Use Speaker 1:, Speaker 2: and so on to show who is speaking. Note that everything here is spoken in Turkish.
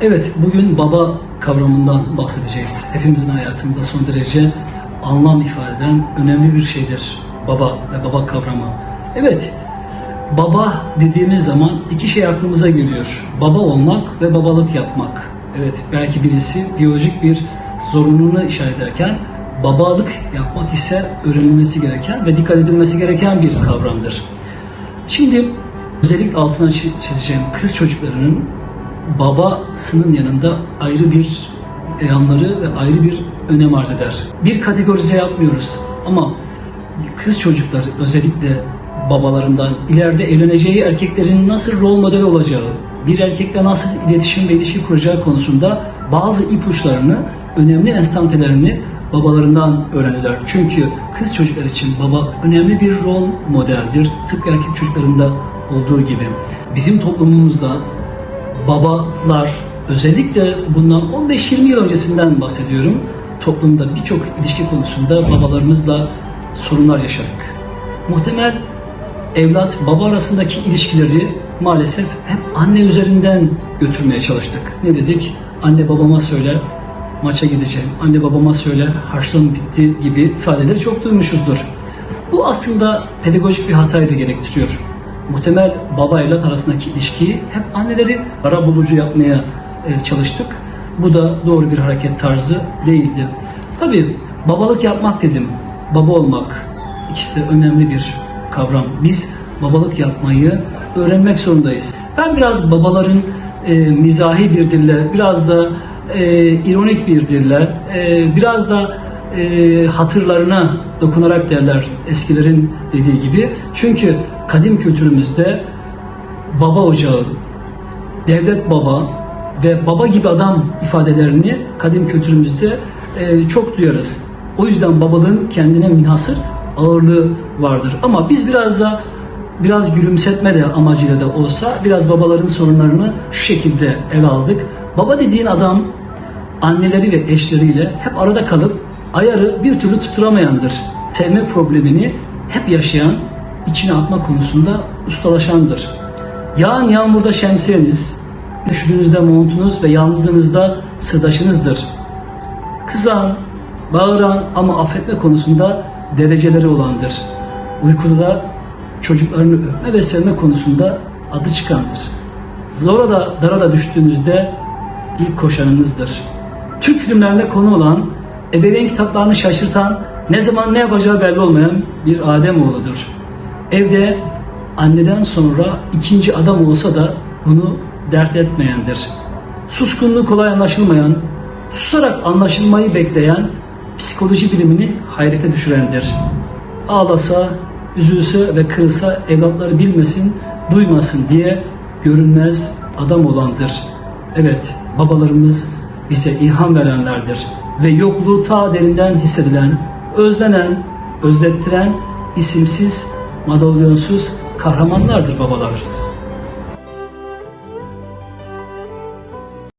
Speaker 1: Evet, bugün baba kavramından bahsedeceğiz. Hepimizin hayatında son derece anlam ifade eden önemli bir şeydir baba ve baba kavramı. Evet, baba dediğimiz zaman iki şey aklımıza geliyor. Baba olmak ve babalık yapmak. Evet, belki birisi biyolojik bir zorunluluğunu işaret ederken babalık yapmak ise öğrenilmesi gereken ve dikkat edilmesi gereken bir kavramdır. Şimdi özellikle altına çi- çizeceğim kız çocuklarının babasının yanında ayrı bir yanları ve ayrı bir önem arz eder. Bir kategorize yapmıyoruz ama kız çocukları özellikle babalarından ileride evleneceği erkeklerin nasıl rol model olacağı, bir erkekle nasıl iletişim ve ilişki kuracağı konusunda bazı ipuçlarını, önemli enstantelerini babalarından öğrenirler. Çünkü kız çocuklar için baba önemli bir rol modeldir. Tıpkı erkek çocuklarında olduğu gibi. Bizim toplumumuzda babalar özellikle bundan 15-20 yıl öncesinden bahsediyorum. Toplumda birçok ilişki konusunda babalarımızla sorunlar yaşadık. Muhtemel evlat baba arasındaki ilişkileri maalesef hep anne üzerinden götürmeye çalıştık. Ne dedik? Anne babama söyle maça gideceğim. Anne babama söyle harçlığım bitti gibi ifadeleri çok duymuşuzdur. Bu aslında pedagojik bir hatayı da gerektiriyor. Muhtemel baba evlat arasındaki ilişkiyi hep anneleri ara bulucu yapmaya e, çalıştık. Bu da doğru bir hareket tarzı değildi. Tabii babalık yapmak dedim. Baba olmak ikisi de önemli bir kavram. Biz babalık yapmayı öğrenmek zorundayız. Ben biraz babaların e, mizahi bir dille, biraz da e, ironik bir dille, e, biraz da e, hatırlarına dokunarak derler eskilerin dediği gibi. Çünkü kadim kültürümüzde baba ocağı, devlet baba ve baba gibi adam ifadelerini kadim kültürümüzde e, çok duyarız. O yüzden babalığın kendine münhasır ağırlığı vardır. Ama biz biraz da biraz gülümsetme de amacıyla da olsa biraz babaların sorunlarını şu şekilde ele aldık. Baba dediğin adam anneleri ve eşleriyle hep arada kalıp ayarı bir türlü tutturamayandır. Sevme problemini hep yaşayan, içine atma konusunda ustalaşandır. Yağan yağmurda şemsiyeniz, üşüdüğünüzde montunuz ve yalnızlığınızda sırdaşınızdır. Kızan, bağıran ama affetme konusunda dereceleri olandır. Uykuda da çocuklarını öpme ve sevme konusunda adı çıkandır. Zora da dara da düştüğünüzde ilk koşanınızdır. Türk filmlerine konu olan, ebeveyn kitaplarını şaşırtan, ne zaman ne yapacağı belli olmayan bir Ademoğlu'dur. Evde anneden sonra ikinci adam olsa da bunu dert etmeyendir. Suskunluğu kolay anlaşılmayan, susarak anlaşılmayı bekleyen psikoloji bilimini hayrete düşürendir. Ağlasa, üzülse ve kırılsa evlatları bilmesin, duymasın diye görünmez adam olandır. Evet, babalarımız bize ilham verenlerdir ve yokluğu ta derinden hissedilen, özlenen, özlettiren, isimsiz, madalyonsuz kahramanlardır babalarımız.